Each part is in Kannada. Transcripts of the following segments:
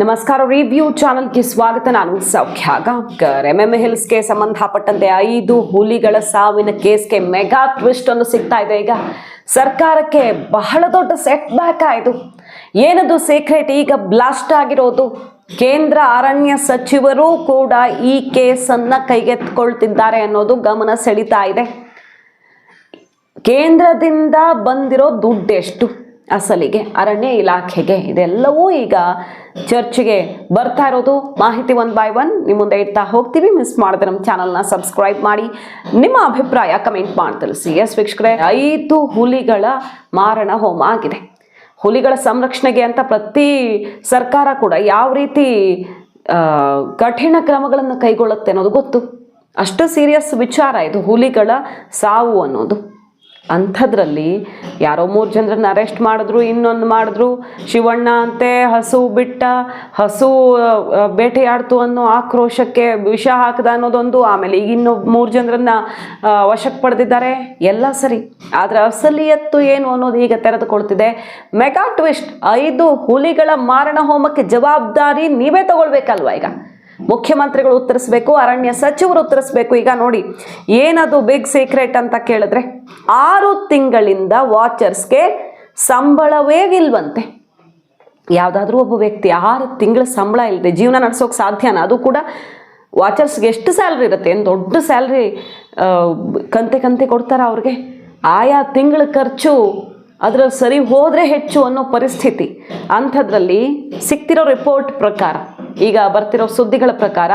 ನಮಸ್ಕಾರ ರಿವ್ಯೂ ಚಾನಲ್ಗೆ ಸ್ವಾಗತ. ನಾನು ಸೌಖ್ಯ ಗಾಂವ್ಕರ್ ಎಂಎಂ ಹಿಲ್ಸ್ಗೆ ಸಂಬಂಧಪಟ್ಟಂತೆ ಐದು ಹುಲಿಗಳ ಸಾವಿನ ಕೇಸ್ಗೆ ಮೆಗಾ ಟ್ವಿಸ್ಟ್ ಅನ್ನು ಸಿಗ್ತಾ ಇದೆ. ಈಗ ಸರ್ಕಾರಕ್ಕೆ ಬಹಳ ದೊಡ್ಡ ಸೆಟ್ ಬ್ಯಾಕ್ ಆಯಿತು. ಏನದು ಸೀಕ್ರೆಟ್ ಈಗ ಬ್ಲಾಸ್ಟ್ ಆಗಿರೋದು. ಕೇಂದ್ರ ಅರಣ್ಯ ಸಚಿವರು ಕೂಡ ಈ ಕೇಸನ್ನು ಕೈಗೆತ್ತಿಕೊಳ್ತಿದ್ದಾರೆ ಅನ್ನೋದು ಗಮನ ಸೆಳೀತಾ ಇದೆ. ಕೇಂದ್ರದಿಂದ ಬಂದಿರೋ ದುಡ್ಡು ಎಷ್ಟು ಅಸಲಿಗೆ, ಅರಣ್ಯ ಇಲಾಖೆಗೆ. ಇದೆಲ್ಲವೂ ಈಗ ಚರ್ಚೆಗೆ ಬರ್ತಾ ಇರೋದು. ಮಾಹಿತಿ ಒನ್ ಬೈ ಒನ್ ನಿಮ್ಮ ಮುಂದೆ ಇಡ್ತಾ ಹೋಗ್ತೀವಿ. ಮಿಸ್ ಮಾಡಿದ್ರೆ ನಮ್ಮ ಚಾನಲ್ನ ಸಬ್ಸ್ಕ್ರೈಬ್ ಮಾಡಿ. ನಿಮ್ಮ ಅಭಿಪ್ರಾಯ ಕಮೆಂಟ್ ಮಾಡಿ ತಿಳಿಸಿ. ಎಸ್ ವೀಕ್ಷಕರೇ, ಐದು ಹುಲಿಗಳ ಮಾರಣ ಹೋಮ ಆಗಿದೆ. ಹುಲಿಗಳ ಸಂರಕ್ಷಣೆಗೆ ಅಂತ ಪ್ರತಿ ಸರ್ಕಾರ ಕೂಡ ಯಾವ ರೀತಿ ಕಠಿಣ ಕ್ರಮಗಳನ್ನು ಕೈಗೊಳ್ಳುತ್ತೆ ಅನ್ನೋದು ಗೊತ್ತು. ಅಷ್ಟು ಸೀರಿಯಸ್ ವಿಚಾರ ಇದು ಹುಲಿಗಳ ಸಾವು ಅನ್ನೋದು. ಅಂಥದ್ರಲ್ಲಿ ಯಾರೋ ಮೂರು ಜನರನ್ನ ಅರೆಸ್ಟ್ ಮಾಡಿದ್ರು, ಇನ್ನೊಂದು ಮಾಡಿದ್ರು. ಶಿವಣ್ಣ ಅಂತೆ ಹಸು ಬಿಟ್ಟ, ಹಸು ಬೇಟೆಯಾಡ್ತು ಅನ್ನೋ ಆಕ್ರೋಶಕ್ಕೆ ವಿಷ ಹಾಕದ ಅನ್ನೋದೊಂದು, ಆಮೇಲೆ ಈಗ ಇನ್ನು ಮೂರು ಜನರನ್ನ ವಶಕ್ಕೆ ಪಡೆದಿದ್ದಾರೆ. ಎಲ್ಲ ಸರಿ. ಆದರೆ ಅಸಲಿಯತ್ತು ಏನು ಅನ್ನೋದು ಈಗ ತೆರೆದುಕೊಳ್ತಿದೆ. ಮೆಗಾ ಟ್ವಿಸ್ಟ್, ಐದು ಹುಲಿಗಳ ಮಾರಣ ಹೋಮಕ್ಕೆ ಜವಾಬ್ದಾರಿ ನೀವೇ ತಗೊಳ್ಬೇಕಲ್ವಾ ಈಗ? ಮುಖ್ಯಮಂತ್ರಿಗಳು ಉತ್ತರಿಸಬೇಕು, ಅರಣ್ಯ ಸಚಿವರು ಉತ್ತರಿಸಬೇಕು. ಈಗ ನೋಡಿ, ಏನದು ಬಿಗ್ ಸೀಕ್ರೆಟ್ ಅಂತ ಕೇಳಿದ್ರೆ? ಆರು ತಿಂಗಳಿಂದ ವಾಚರ್ಸ್ಗೆ ಸಂಬಳವೇ ಇಲ್ವಂತೆ. ಯಾವುದಾದ್ರೂ ಒಬ್ಬ ವ್ಯಕ್ತಿ ಆರು ತಿಂಗಳ ಸಂಬಳ ಇಲ್ಲದೆ ಜೀವನ ನಡೆಸೋಕೆ ಸಾಧ್ಯನ? ಅದು ಕೂಡ ವಾಚರ್ಸ್ಗೆ ಎಷ್ಟು ಸ್ಯಾಲ್ರಿ ಇರುತ್ತೆ? ಏನು ದೊಡ್ಡ ಸ್ಯಾಲ್ರಿ ಕಂತೆ ಕಂತೆ ಕೊಡ್ತಾರ ಅವ್ರಿಗೆ. ಆಯಾ ತಿಂಗಳ ಖರ್ಚು ಅದರ ಸರಿ ಹೋದರೆ ಹೆಚ್ಚು ಅನ್ನೋ ಪರಿಸ್ಥಿತಿ. ಅಂಥದ್ರಲ್ಲಿ ಸಿಕ್ತಿರೋ ರಿಪೋರ್ಟ್ ಪ್ರಕಾರ, ಈಗ ಬರ್ತಿರೋ ಸುದ್ದಿಗಳ ಪ್ರಕಾರ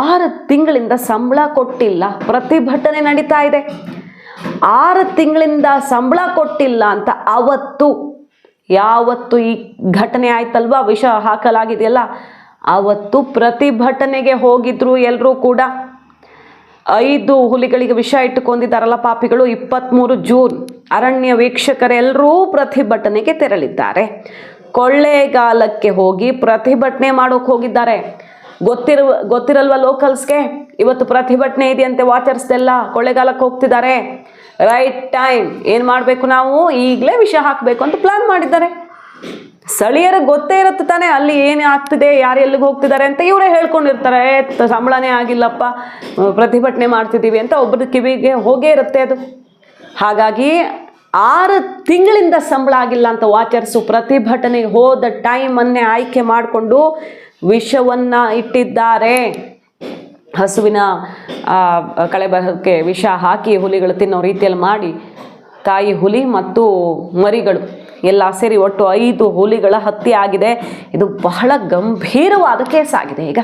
ಆರು ತಿಂಗಳಿಂದ ಸಂಬಳ ಕೊಟ್ಟಿಲ್ಲ. ಪ್ರತಿಭಟನೆ ನಡೀತಾ ಇದೆ. ಆರು ತಿಂಗಳಿಂದ ಸಂಬಳ ಕೊಟ್ಟಿಲ್ಲ ಅಂತ ಅವತ್ತು, ಯಾವತ್ತು ಈ ಘಟನೆ ಆಯ್ತಲ್ವಾ? ವಿಷ ಹಾಕಲಾಗಿದೆಯಲ್ಲ? ಅವತ್ತು ಪ್ರತಿಭಟನೆಗೆ ಹೋಗಿದ್ರು ಎಲ್ಲರೂ ಕೂಡ. ಐದು ಹುಲಿಗಳಿಗೆ ವಿಷ ಇಟ್ಟುಕೊಂಡಿದ್ದಾರಲ್ಲ ಪಾಪಿಗಳು ಇಪ್ಪತ್ತ್ಮೂರು ಜೂನ್. ಅರಣ್ಯ ವೀಕ್ಷಕರೆಲ್ಲರೂ ಪ್ರತಿಭಟನೆಗೆ ತೆರಳಿದ್ದಾರೆ. ಕೊಳ್ಳೇಗಾಲಕ್ಕೆ ಹೋಗಿ ಪ್ರತಿಭಟನೆ ಮಾಡೋಕೆ ಹೋಗಿದ್ದಾರೆ. ಗೊತ್ತಿರುವ, ಗೊತ್ತಿರಲ್ವ ಲೋಕಲ್ಸ್ಗೆ ಇವತ್ತು ಪ್ರತಿಭಟನೆ ಇದೆಯಂತೆ ವಾಚರ್ಸ್ದೆಲ್ಲ ಕೊಳ್ಳೇಗಾಲಕ್ಕೆ ಹೋಗ್ತಿದ್ದಾರೆ. ರೈಟ್ ಟೈಮ್ ಏನು ಮಾಡಬೇಕು ನಾವು? ಈಗಲೇ ವಿಷ ಹಾಕಬೇಕು ಅಂತ ಪ್ಲಾನ್ ಮಾಡಿದ್ದಾರೆ. ಸ್ಥಳೀಯರಿಗೆ ಗೊತ್ತೇ ಇರುತ್ತೆ ತಾನೇ ಅಲ್ಲಿ ಏನು ಆಗ್ತಿದೆ ಯಾರು ಎಲ್ಲಿಗೆ ಹೋಗ್ತಿದ್ದಾರೆ ಅಂತ ಇವರೇ ಹೇಳ್ಕೊಂಡಿರ್ತಾರೆ. "ಏ, ಸಂಬಳನೇ ಆಗಿಲ್ಲಪ್ಪ ಪ್ರತಿಭಟನೆ ಮಾಡ್ತಿದ್ದೀವಿ ಅಂತ ಒಬ್ಬರ ಕಿವಿಗೆ ಹೋಗೇ ಇರುತ್ತೆ ಅದು. ಹಾಗಾಗಿ ಆರು ತಿಂಗಳಿಂದ ಸಂಬಳ ಆಗಿಲ್ಲ ಅಂತ ವಾಚರ್ಸು ಪ್ರತಿಭಟನೆಗೆ ಹೋದ ಟೈಮನ್ನೇ ಆಯ್ಕೆ ಮಾಡಿಕೊಂಡು ವಿಷವನ್ನು ಇಟ್ಟಿದ್ದಾರೆ. ಹಸುವಿನ ಕಳೆ ಕಳೆಬರಕ್ಕೆ ವಿಷ ಹಾಕಿ ಹುಲಿಗಳು ತಿನ್ನೋ ರೀತಿಯಲ್ಲಿ ಮಾಡಿ, ತಾಯಿ ಹುಲಿ ಮತ್ತು ಮರಿಗಳು ಎಲ್ಲ ಸೇರಿ ಒಟ್ಟು ಐದು ಹುಲಿಗಳ ಹತ್ಯೆ ಆಗಿದೆ. ಇದು ಬಹಳ ಗಂಭೀರವಾದ ಕೇಸ್ ಆಗಿದೆ. ಈಗ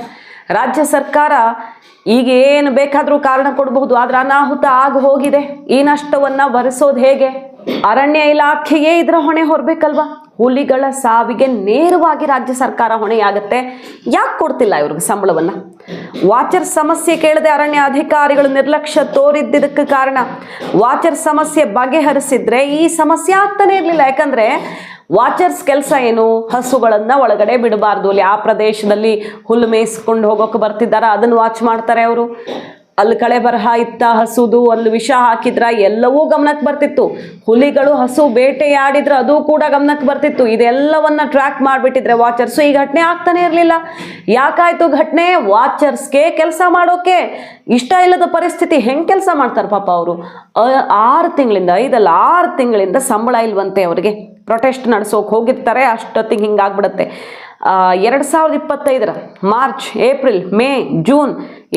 ರಾಜ್ಯ ಸರ್ಕಾರ ಈಗ ಏನು ಬೇಕಾದರೂ ಕಾರಣ ಕೊಡಬಹುದು, ಆದರೆ ಅನಾಹುತ ಆಗಿ ಹೋಗಿದೆ. ಈ ನಷ್ಟವನ್ನು ಭರಿಸೋದು ಹೇಗೆ? ಅರಣ್ಯ ಇಲಾಖೆಯೇ ಇದರ ಹೊಣೆ ಹೊರಬೇಕಲ್ವಾ? ಹುಲಿಗಳ ಸಾವಿಗೆ ನೇರವಾಗಿ ರಾಜ್ಯ ಸರ್ಕಾರ ಹೊಣೆಯಾಗುತ್ತೆ. ಯಾಕೆ ಕೊಡ್ತಿಲ್ಲ ಇವ್ರಿಗೆ ಸಂಬಳವನ್ನು? ವಾಚರ್ ಸಮಸ್ಯೆ ಕೇಳದೆ ಅರಣ್ಯ ಅಧಿಕಾರಿಗಳು ನಿರ್ಲಕ್ಷ್ಯ ತೋರಿದ್ದಕ್ಕೆ ಕಾರಣ. ವಾಚರ್ ಸಮಸ್ಯೆ ಬಗೆಹರಿಸಿದ್ರೆ ಈ ಸಮಸ್ಯೆ ಆಗ್ತಾನೆ ಇರಲಿಲ್ಲ. ಯಾಕಂದ್ರೆ ವಾಚರ್ಸ್ ಕೆಲಸ ಏನು? ಹಸುಗಳನ್ನ ಒಳಗಡೆ ಬಿಡಬಾರ್ದು. ಅಲ್ಲಿ ಆ ಪ್ರದೇಶದಲ್ಲಿ ಹುಲ್ಲು ಮೇಯಿಸ್ಕೊಂಡು ಹೋಗೋಕೆ ಬರ್ತಿದ್ದಾರ? ಅದನ್ನು ವಾಚ್ ಮಾಡ್ತಾರೆ ಅವರು. ಅಲ್ಲಿ ಕಳೆ ಬರಹ ಇತ್ತ, ಹಸುದು, ಅಲ್ಲಿ ವಿಷ ಹಾಕಿದ್ರ ಎಲ್ಲವೂ ಗಮನಕ್ಕೆ ಬರ್ತಿತ್ತು. ಹುಲಿಗಳು, ಹಸು ಬೇಟೆಯಾಡಿದ್ರೆ ಅದು ಕೂಡ ಗಮನಕ್ಕೆ ಬರ್ತಿತ್ತು. ಇದೆಲ್ಲವನ್ನ ಟ್ರ್ಯಾಕ್ ಮಾಡಿಬಿಟ್ಟಿದ್ರೆ ವಾಚರ್ಸು ಈ ಘಟನೆ ಆಗ್ತಾನೆ ಇರಲಿಲ್ಲ. ಯಾಕಾಯ್ತು ಘಟನೆ? ವಾಚರ್ಸ್ಗೆ ಕೆಲಸ ಮಾಡೋಕೆ ಇಷ್ಟ ಇಲ್ಲದ ಪರಿಸ್ಥಿತಿ ಹೆಂಗೆ ಕೆಲಸ ಮಾಡ್ತಾರೆ ಪಾಪ ಅವರು? ಆರು ತಿಂಗಳಿಂದ, ಐದಲ್ಲ, ಆರು ತಿಂಗಳಿಂದ ಸಂಬಳ ಇಲ್ವಂತೆ ಅವರಿಗೆ. ಪ್ರೊಟೆಸ್ಟ್ ನಡೆಸೋಕೆ ಹೋಗಿರ್ತಾರೆ, ಅಷ್ಟೊತ್ತಿಗೆ ಹಿಂಗಾಗ್ಬಿಡುತ್ತೆ. ಎರಡು ಸಾವಿರದ ಇಪ್ಪತ್ತೈದರ ಮಾರ್ಚ್, ಏಪ್ರಿಲ್, ಮೇ, ಜೂನ್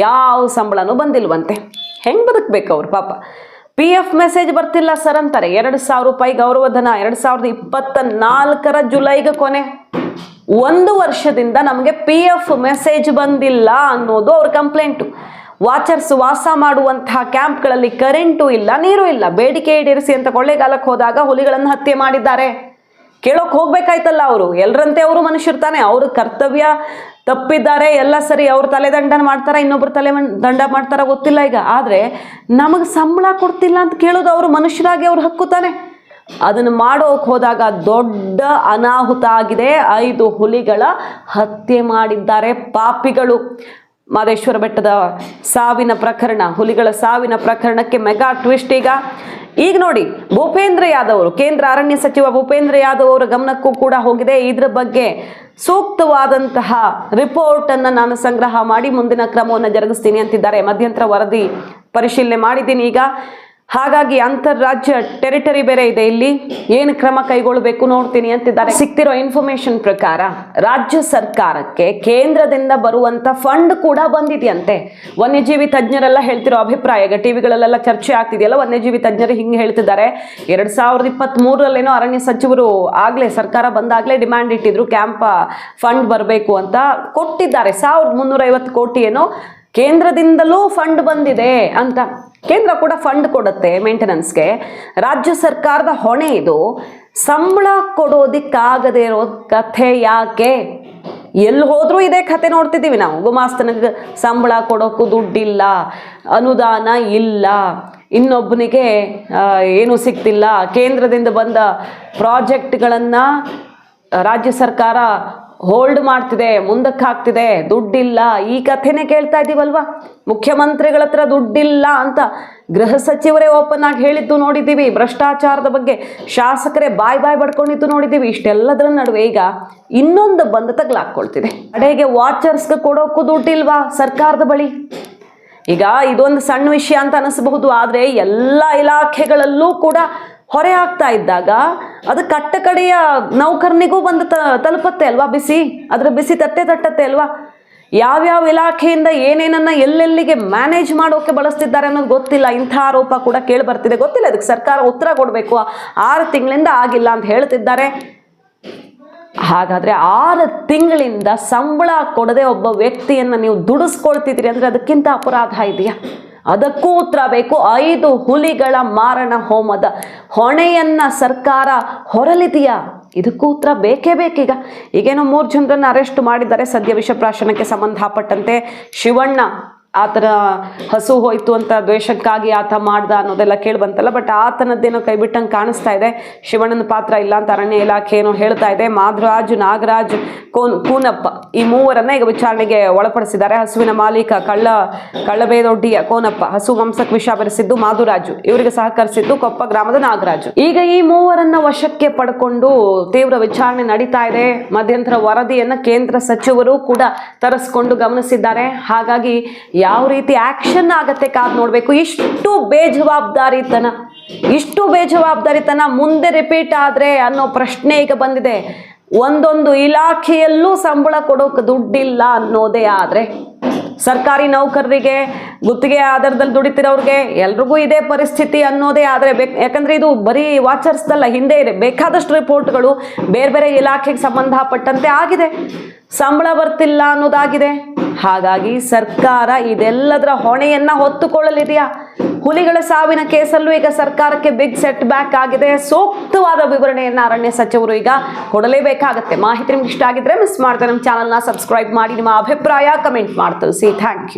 ಯಾವ ಸಂಬಳನೂ ಬಂದಿಲ್ವಂತೆ. ಹೆಂಗೆ ಬದುಕಬೇಕು ಅವ್ರು ಪಾಪ. ಪಿ ಎಫ್ ಮೆಸೇಜ್ ಬರ್ತಿಲ್ಲ ಸರ್ ಅಂತಾರೆ, ಎರಡು ಸಾವಿರ ರೂಪಾಯಿ ಗೌರವಧನ, ಎರಡು ಸಾವಿರದ ಇಪ್ಪತ್ತ ನಾಲ್ಕರ ಜುಲೈಗೆ ಕೊನೆ. ಒಂದು ವರ್ಷದಿಂದ ನಮಗೆ ಪಿ ಎಫ್ ಮೆಸೇಜ್ ಬಂದಿಲ್ಲ ಅನ್ನೋದು ಅವ್ರ ಕಂಪ್ಲೇಂಟು ವಾಚರ್ಸ್ ವಾಸ ಮಾಡುವಂತಹ ಕ್ಯಾಂಪ್ಗಳಲ್ಲಿ ಕರೆಂಟು ಇಲ್ಲ, ನೀರು ಇಲ್ಲ. ಬೇಡಿಕೆ ಈಡೇರಿಸಿ ಅಂತ ಕೊಳ್ಳೆಗಾಲಕ್ಕೆ ಹೋದಾಗ ಹುಲಿಗಳನ್ನು ಹತ್ಯೆ ಮಾಡಿದ್ದಾರೆ. ಕೇಳೋಕೆ ಹೋಗ್ಬೇಕಾಯ್ತಲ್ಲ ಅವರು? ಎಲ್ಲರಂತೆ ಅವರು ಮನುಷ್ಯರು ತಾನೆ. ಅವ್ರ ಕರ್ತವ್ಯ ತಪ್ಪಿದ್ದಾರೆ. ಎಲ್ಲ ಸರಿ, ಅವ್ರ ತಲೆದಂಡ ಮಾಡ್ತಾರೆ? ಇನ್ನೊಬ್ರು ತಲೆ ದಂಡ ಮಾಡ್ತಾರ ಗೊತ್ತಿಲ್ಲ ಈಗ. ಆದರೆ ನಮಗೆ ಸಂಬಳ ಕೊಡ್ತಿಲ್ಲ ಅಂತ ಕೇಳೋದು ಅವರು ಮನುಷ್ಯರಾಗಿ ಅವ್ರು ಹಕ್ಕು ಅದನ್ನು ಮಾಡೋಕೆ ಹೋದಾಗ ದೊಡ್ಡ ಅನಾಹುತ ಆಗಿದೆ. ಐದು ಹುಲಿಗಳ ಹತ್ಯೆ ಮಾಡಿದ್ದಾರೆ ಪಾಪಿಗಳು. ಮಾದೇಶ್ವರ ಬೆಟ್ಟದ ಸಾವಿನ ಪ್ರಕರಣ, ಹುಲಿಗಳ ಸಾವಿನ ಪ್ರಕರಣಕ್ಕೆ ಮೆಗಾ ಟ್ವಿಸ್ಟ್ ಈಗ. ಈಗ ನೋಡಿ, ಭೂಪೇಂದ್ರ ಯಾದವ್ ಅವರು ಕೇಂದ್ರ ಅರಣ್ಯ ಸಚಿವ ಭೂಪೇಂದ್ರ ಯಾದವ್ ಅವರ ಗಮನಕ್ಕೂ ಕೂಡ ಹೋಗಿದೆ. ಇದ್ರ ಬಗ್ಗೆ ಸೂಕ್ತವಾದಂತಹ ರಿಪೋರ್ಟ್ ಅನ್ನ ನಾನು ಸಂಗ್ರಹ ಮಾಡಿ ಮುಂದಿನ ಕ್ರಮವನ್ನು ಜರುಗಿಸ್ತೀನಿ ಅಂತಿದ್ದಾರೆ. ಮಧ್ಯಂತರ ವರದಿ ಪರಿಶೀಲನೆ ಮಾಡಿದ್ದೀನಿ ಈಗ. ಹಾಗಾಗಿ ಅಂತಾರಾಜ್ಯ ಟೆರಿಟರಿ ಬೇರೆ ಇದೆ ಇಲ್ಲಿ. ಏನು ಕ್ರಮ ಕೈಗೊಳ್ಳಬೇಕು ನೋಡ್ತೀನಿ ಅಂತಿದ್ದಾರೆ. ಸಿಕ್ತಿರೋ ಇನ್ಫಾರ್ಮೇಶನ್ ಪ್ರಕಾರ ರಾಜ್ಯ ಸರ್ಕಾರಕ್ಕೆ ಕೇಂದ್ರದಿಂದ ಬರುವಂತ ಫಂಡ್ ಕೂಡ ಬಂದಿದೆಯಂತೆ. ವನ್ಯಜೀವಿ ತಜ್ಞರೆಲ್ಲ ಹೇಳ್ತಿರೋ ಅಭಿಪ್ರಾಯ ಟಿವಿಗಳಲ್ಲೆಲ್ಲ ಚರ್ಚೆ ಆಗ್ತಿದೆಯಲ್ಲ, ವನ್ಯಜೀವಿ ತಜ್ಞರು ಹಿಂಗೆ ಹೇಳ್ತಿದ್ದಾರೆ. ಎರಡ್ ಸಾವಿರದ ಇಪ್ಪತ್ತ್ ಮೂರರಲ್ಲೇನೋ ಅರಣ್ಯ ಸಚಿವರು ಆಗ್ಲೇ, ಸರ್ಕಾರ ಬಂದಾಗ್ಲೇ ಡಿಮ್ಯಾಂಡ್ ಇಟ್ಟಿದ್ರು ಕ್ಯಾಂಪ್ ಫಂಡ್ ಬರಬೇಕು ಅಂತ ಕೊಟ್ಟಿದ್ದಾರೆ. ಸಾವಿರದ ಮುನ್ನೂರ ಐವತ್ತು ಕೋಟಿ ಏನೋ ಕೇಂದ್ರದಿಂದಲೂ ಫಂಡ್ ಬಂದಿದೆ ಅಂತ. ಕೇಂದ್ರ ಕೂಡ ಫಂಡ್ ಕೊಡುತ್ತೆ ಮೇಂಟೆನೆನ್ಸ್ಗೆ ರಾಜ್ಯ ಸರ್ಕಾರದ ಹೊಣೆ ಇದು. ಸಂಬಳ ಕೊಡೋದಿಕ್ಕಾಗದೇ ಇರೋ ಕಥೆ ಯಾಕೆ? ಎಲ್ಲಿ ಹೋದ್ರೂ ಇದೇ ಕತೆ ನೋಡ್ತಿದ್ದೀವಿ ನಾವು. ಗುಮಾಸ್ತನಿಗೆ ಸಂಬಳ ಕೊಡೋಕ್ಕೂ ದುಡ್ಡಿಲ್ಲ, ಅನುದಾನ ಇಲ್ಲ ಇನ್ನೊಬ್ಬನಿಗೆ ಏನು ಸಿಗ್ತಿಲ್ಲ. ಕೇಂದ್ರದಿಂದ ಬಂದ ಪ್ರಾಜೆಕ್ಟ್ಗಳನ್ನು ರಾಜ್ಯ ಸರ್ಕಾರ ಹೋಲ್ಡ್ ಮಾಡ್ತಿದೆ, ಮುಂದಕ್ಕೆ ಹಾಕ್ತಿದೆ, ದುಡ್ಡಿಲ್ಲ. ಈ ಕಥೆನೇ ಕೇಳ್ತಾ ಇದ್ದೀವಲ್ವಾ ಮುಖ್ಯಮಂತ್ರಿಗಳ ಹತ್ರ ದುಡ್ಡಿಲ್ಲ ಅಂತ ಗೃಹ ಸಚಿವರೇ ಓಪನ್ ಆಗಿ ಹೇಳಿದ್ದು ನೋಡಿದ್ದೀವಿ. ಭ್ರಷ್ಟಾಚಾರದ ಬಗ್ಗೆ ಶಾಸಕರೇ ಬಾಯ್ ಬಾಯ್ ಬಡ್ಕೊಂಡಿದ್ದು ನೋಡಿದ್ದೀವಿ. ಇಷ್ಟೆಲ್ಲದರ ನಡುವೆ ಈಗ ಇನ್ನೊಂದು ಬಂದ ತಗ್ಲಾಕೊಳ್ತಿದೆ ಕಡೆಗೆ ವಾಚರ್ಸ್ಗೆ ಕೊಡೋಕ್ಕೂ ದುಡ್ಡಿಲ್ವಾ ಸರ್ಕಾರದ ಬಳಿ? ಈಗ ಇದೊಂದು ಸಣ್ಣ ವಿಷಯ ಅಂತ ಅನಿಸಬಹುದು. ಆದರೆ ಎಲ್ಲ ಇಲಾಖೆಗಳಲ್ಲೂ ಕೂಡ ಹೊರೆ ಆಗ್ತಾ ಇದ್ದಾಗ ಅದು ಕಟ್ಟ ಕಡೆಯ ನೌಕರನಿಗೂ ಬಂದು ತಲುಪತ್ತೆ ಅಲ್ವಾ ಬಿಸಿ? ಅದರ ಬಿಸಿ ತಟ್ಟೆ ತಟ್ಟತ್ತೆ ಅಲ್ವಾ? ಯಾವ್ಯಾವ ಇಲಾಖೆಯಿಂದ ಏನೇನನ್ನ ಎಲ್ಲೆಲ್ಲಿಗೆ ಮ್ಯಾನೇಜ್ ಮಾಡೋಕೆ ಬಳಸ್ತಿದ್ದಾರೆ ಅನ್ನೋದು ಗೊತ್ತಿಲ್ಲ. ಇಂಥ ಆರೋಪ ಕೂಡ ಕೇಳಿ ಬರ್ತಿದೆ. ಗೊತ್ತಿಲ್ಲ ಅದಕ್ಕೆ ಸರ್ಕಾರ ಉತ್ತರ ಕೊಡಬೇಕು. ಆರು ತಿಂಗಳಿಂದ ಆಗಿಲ್ಲ ಅಂತ ಹೇಳ್ತಿದ್ದಾರೆ. ಹಾಗಾದ್ರೆ ಆರು ತಿಂಗಳಿಂದ ಸಂಬಳ ಕೊಡದೆ ಒಬ್ಬ ವ್ಯಕ್ತಿಯನ್ನ ನೀವು ದುಡಿಸ್ಕೊಳ್ತಿದ್ರಿ ಅಂದ್ರೆ ಅದಕ್ಕಿಂತ ಅಪರಾಧ ಇದೆಯಾ? ಅದಕ್ಕೂ ಉತ್ತರ ಬೇಕು. ಐದು ಹುಲಿಗಳ ಮಾರಣ ಹೋಮದ ಹೊಣೆಯನ್ನ ಸರ್ಕಾರ ಹೊರಲಿದೆಯಾ? ಇದಕ್ಕೂ ಉತ್ತರ ಬೇಕೇ ಬೇಕೀಗ. ಈಗೇನೋ ಮೂರು ಜನರನ್ನು ಅರೆಸ್ಟ್ ಮಾಡಿದ್ದಾರೆ. ಸದ್ಯ ವಿಷಪ್ರಾಶನಕ್ಕೆ ಸಂಬಂಧಪಟ್ಟಂತೆ ಶಿವಣ್ಣ ಆತನ ಹಸು ಹೋಯ್ತು ಅಂತ ದ್ವೇಷಕ್ಕಾಗಿ ಆತ ಮಾಡ್ದ ಅನ್ನೋದೆಲ್ಲ ಕೇಳಿ ಬಂತಲ್ಲ ಬಟ್ ಆತನದ್ದೇನೋ ಕೈ ಬಿಟ್ಟಂಗೆ ಕಾಣಿಸ್ತಾ ಇದೆ. ಶಿವಣ್ಣನ ಪಾತ್ರ ಇಲ್ಲ ಅಂತ ಅರಣ್ಯ ಇಲಾಖೆ ಏನೋ ಹೇಳ್ತಾ ಇದೆ. ಮಾಧುರಾಜ್, ನಾಗರಾಜ್, ಕೋನ್, ಕೂನಪ್ಪ ಈ ಮೂವರನ್ನ ಈಗ ವಿಚಾರಣೆಗೆ ಒಳಪಡಿಸಿದ್ದಾರೆ. ಹಸುವಿನ ಮಾಲೀಕ ಕಳ್ಳ, ಕಳ್ಳಬೇದೊಡ್ಡಿಯ ಕೋನಪ್ಪ ಹಸು ವಂಶಕ್ಕೆ ವಿಷ ಬೆರೆಸಿದ್ದು ಮಾಧುರಾಜು, ಇವರಿಗೆ ಸಹಕರಿಸಿದ್ದು ಕೊಪ್ಪ ಗ್ರಾಮದ ನಾಗರಾಜು. ಈಗ ಈ ಮೂವರನ್ನ ವಶಕ್ಕೆ ಪಡ್ಕೊಂಡು ತೀವ್ರ ವಿಚಾರಣೆ ನಡೀತಾ ಇದೆ. ಮಧ್ಯಂತರ ವರದಿಯನ್ನ ಕೇಂದ್ರ ಸಚಿವರು ಕೂಡ ತರಿಸ್ಕೊಂಡು ಗಮನಿಸಿದ್ದಾರೆ. ಹಾಗಾಗಿ ಯಾವ ರೀತಿ ಆಕ್ಷನ್ ಆಗತ್ತೆ ಕಾದ್ ನೋಡ್ಬೇಕು. ಇಷ್ಟು ಬೇಜವಾಬ್ದಾರಿತನ ಇಷ್ಟು ಬೇಜವಾಬ್ದಾರಿತನ ಮುಂದೆ ರಿಪೀಟ್ ಆದ್ರೆ ಅನ್ನೋ ಪ್ರಶ್ನೆ ಈಗ ಬಂದಿದೆ. ಒಂದೊಂದು ಇಲಾಖೆಯಲ್ಲೂ ಸಂಬಳ ಕೊಡೋಕೆ ದುಡ್ಡಿಲ್ಲ ಅನ್ನೋದೇ ಆದ್ರೆ. ಸರ್ಕಾರಿ ನೌಕರರಿಗೆ ಗುತ್ತಿಗೆ ಆಧಾರದಲ್ಲಿ ದುಡಿತಿರೋರಿಗೆ ಎಲ್ರಿಗೂ ಇದೇ ಪರಿಸ್ಥಿತಿ ಅನ್ನೋದೇ ಆದರೆ ಯಾಕಂದ್ರೆ ಇದು ಬರೀ ವಾಚರ್ಸ್ದಲ್ಲ ಹಿಂದೆ ಇದೆ ಬೇಕಾದಷ್ಟು ರಿಪೋರ್ಟ್ಗಳು ಬೇರೆ ಬೇರೆ ಇಲಾಖೆಗೆ ಸಂಬಂಧಪಟ್ಟಂತೆ ಆಗಿದೆ. ಸಂಬಳ ಬರ್ತಿಲ್ಲ ಅನ್ನೋದಾಗಿದೆ. ಹಾಗಾಗಿ ಸರ್ಕಾರ ಇದೆಲ್ಲದರ ಹೊಣೆಯನ್ನ ಹೊತ್ತುಕೊಳ್ಳಲಿದೆಯಾ? ಹುಲಿಗಳ ಸಾವಿನ ಕೇಸಲ್ಲೂ ಈಗ ಸರ್ಕಾರಕ್ಕೆ ಬಿಗ್ ಸೆಟ್ ಬ್ಯಾಕ್ ಆಗಿದೆ. ಸೂಕ್ತವಾದ ವಿವರಣೆಯನ್ನು ಅರಣ್ಯ ಸಚಿವರು ಈಗ ಕೊಡಲೇಬೇಕಾಗುತ್ತೆ. ಮಾಹಿತಿ ನಿಮ್ಗೆ ಇಷ್ಟ ಆಗಿದ್ರೆ ಮಿಸ್ ಮಾಡ್ತಾರೆ ನಮ್ಮ ಚಾನಲ್ನ ಸಬ್ಸ್ಕ್ರೈಬ್ ಮಾಡಿ. ನಿಮ್ಮ ಅಭಿಪ್ರಾಯ ಕಮೆಂಟ್ ಮಾಡಿ ತಿಳಿಸಿ ಥ್ಯಾಂಕ್ ಯು